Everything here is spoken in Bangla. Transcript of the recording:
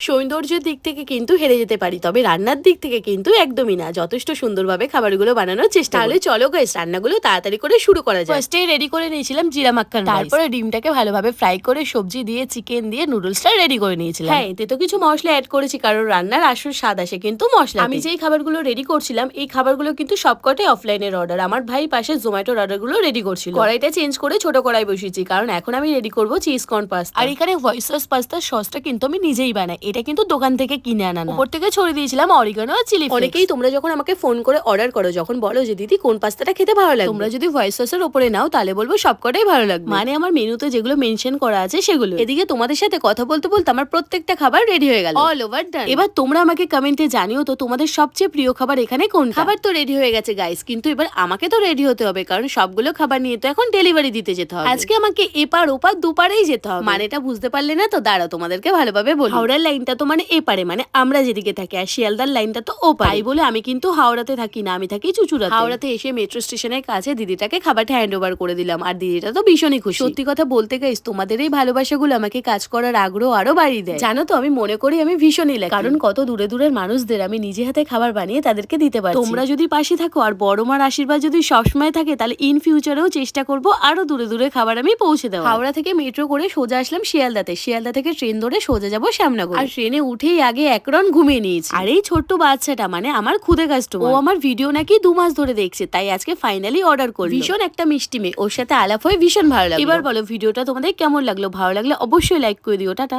সৌন্দর্যের দিক থেকে কিন্তু হেরে যেতে পারি তবে রান্নার দিক থেকে কিন্তু একদমই না। যথেষ্ট সুন্দরভাবে খাবারগুলো বানানোর চেষ্টা হলে চলো গাইস রান্নাগুলো তাড়াতাড়ি করে শুরু করা যায় ফার্স্টে রেডি করে নিয়েছিলাম জিরা মাক্কান তারপরে ডিমটাকে ভালোভাবে ফ্রাই করে সবজি দিয়ে চিকেন দিয়ে নুডলসটা রেডি করে নিয়েছিলাম। হ্যাঁ এতে তো কিছু মশলা অ্যাড করেছি কারণ রান্নার আসল স্বাদ আসে কিন্তু মশলা আমি যেই খাবারগুলো রেডি করছিলাম এই খাবারগুলো কিন্তু সবকটাই অফলাইনের অর্ডার আমার ভাই পাশে জোম্যাটোর অর্ডারগুলো রেডি করছিল। কড়াইটা চেঞ্জ করে ছোট কড়াই বসিয়েছি কারণ এখন আমি রেডি করব চিজ কর্ন পাস্তা আর এখানে হোয়াইট সস পাস্তার সসটা কিন্তু আমি নিজেই বানাই। এটা কিন্তু দোকান থেকে কিনে আনা না। উপর থেকে ছড়িয়ে দিয়েছিলাম অরিগানো আর চিলি অনেকেই তোমরা যখন আমাকে ফোন করে অর্ডার করো যখন বলো যে দিদি কোন পাস্তাটা খেতে ভালো লাগে তোমরা যদি হোয়াইট সসের উপরে নাও তাহলে বলব সবকটাই ভালো লাগবে। মানে আমার মেনুতে যেগুলো মেনশন করা আছে সেগুলো। এদিকে তোমাদের সাথে কথা বলতে বলতে আমার প্রত্যেকটা খাবার রেডি হয়ে গেল। অল ওভার ডান এবার তোমরা আমাকে কমেন্টে জানিও তো তোমাদের সবচেয়ে প্রিয় খাবার এখানে কোন খাবার তো রেডি হয়ে গেছে গাইস কিন্তু এবার আমাকে তো রেডি হতে হবে কারণ সবগুলো খাবার নিয়ে তো এখন ডেলিভারি দিতে যেতে হবে। আজকে আমাকে এপার ওপার দুপারেই যেতে হবে। মানেটা বুঝতে পারলে না তো দাঁড়াও তোমাদেরকে ভালোভাবে বলি। হাওড়ার লাইনটা তো মানে এপারে মানে আমরা যেদিকে থাকি আর শিয়ালদার লাইনটা তো ও পাই বলে আমি কিন্তু হাওড়াতে থাকি না আমি থাকি চুচুড়াতে। হাওড়াতে এসে মেট্রো স্টেশনের কাছে দিদিটাকে খাবারটা হ্যান্ড ওভার করে দিলাম আর দিদিটা তো ভীষণই খুশি। সত্যি কথা বলতে গাইস তোমাদের এই ভালোবাসাগুলো আমাকে কাজ করার আগ্রহ আরও বাড়িয়ে দেয়। জানো তো আমি মনে করি আমি ভীষণই লাগে কারণ কত দূরে দূরের মানুষদের আমি নিজে হাতে খাবার বানিয়ে তাদেরকে দিতে পারি তোমরা যদি পাশে থাকো আর বড় মার আশীর্বাদ যদি সবসময় থাকে তাহলে ইন ফিউচারেও চেষ্টা করব আরও দূরে দূরে খাবার আমি পৌঁছে দেবো হাওড়া থেকে মেট্রো করে সোজা আসলাম শিয়ালদাতে। শিয়ালদা থেকে ট্রেন ধরে সোজা যাব শ্যামনগর। আর ট্রেনে উঠেই আগে একরন ঘুমিয়ে নিয়েছি। আর এই ছোট্ট বাচ্চাটা মানে আমার খুদে কাস্টমার ও আমার ভিডিও নাকি দু মাস ধরে দেখছে তাই আজকে ফাইনালি অর্ডার করি ভীষণ একটা মিষ্টি মেয়ে ওর সাথে আলাপ হয়ে ভীষণ ভালো লাগল। এবার বলো ভিডিওটা তোমাদের কেমন লাগল? ভালো লাগলে অবশ্যই লাইক করে দিও টাটা।